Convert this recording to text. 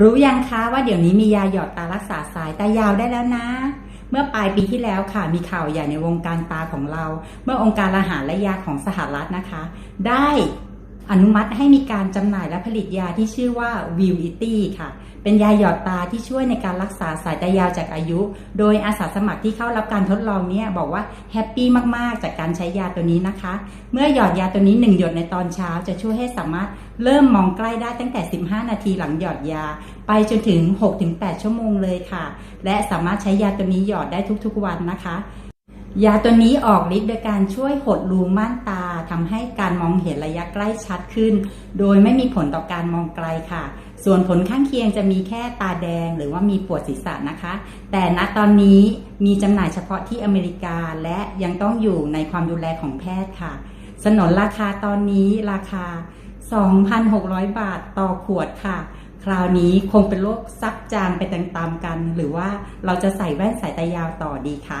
รู้ยังคะว่าเดี๋ยวนี้มียาหยอดตารักษาสายตายาวได้แล้วนะ เมื่อปลายปีที่แล้วค่ะมีข่าวใหญ่ในวงการตาของเรา เมื่อองค์การอาหารและยาของสหรัฐนะคะ ได้ อนุมัติให้มีการจำหน่ายและผลิตยาที่ชื่อว่า v i l i t y ค่ะ เป็นยาหยอดตาที่ช่วยในการรักษาสายตายาวจากอายุ โดยอาสาสมัครที่เข้ารับการทดลองเนี่ยบอกว่าแฮปปี้มาก ๆ จากการใช้ยาตัวนี้นะคะ เมื่อหยอดยาตัวนี้1หยดในตอนเช้าจะช่วยให้สามารถเริ่มมองใกล้ได้ตั้งแต่ 15 นาทีหลังหยอดยา ไปจนถึง 6-8 ชั่วโมงเลยค่ะ และสามารถใช้ยาตัวนี้หยอดได้ทุกๆวันนะคะ ยาตัวนี้ออกฤทธิ์โดยการช่วยหดรูม่านตาทำให้การมองเห็นระยะใกล้ชัดขึ้น โดยไม่มีผลต่อการมองไกลค่ะ ส่วนผลข้างเคียงจะมีแค่ตาแดงหรือว่ามีปวดศีรษะนะคะ แต่ณตอนนี้มีจำหน่ายเฉพาะที่อเมริกาและยังต้องอยู่ในความดูแลของแพทย์ค่ะ สนนราคาตอนนี้ราคา 2,600 บาทต่อขวดค่ะคราวนี้คงเป็นโรคซับจางไปตามๆกัน หรือว่าเราจะใส่แว่นสายตายาวต่อดีคะ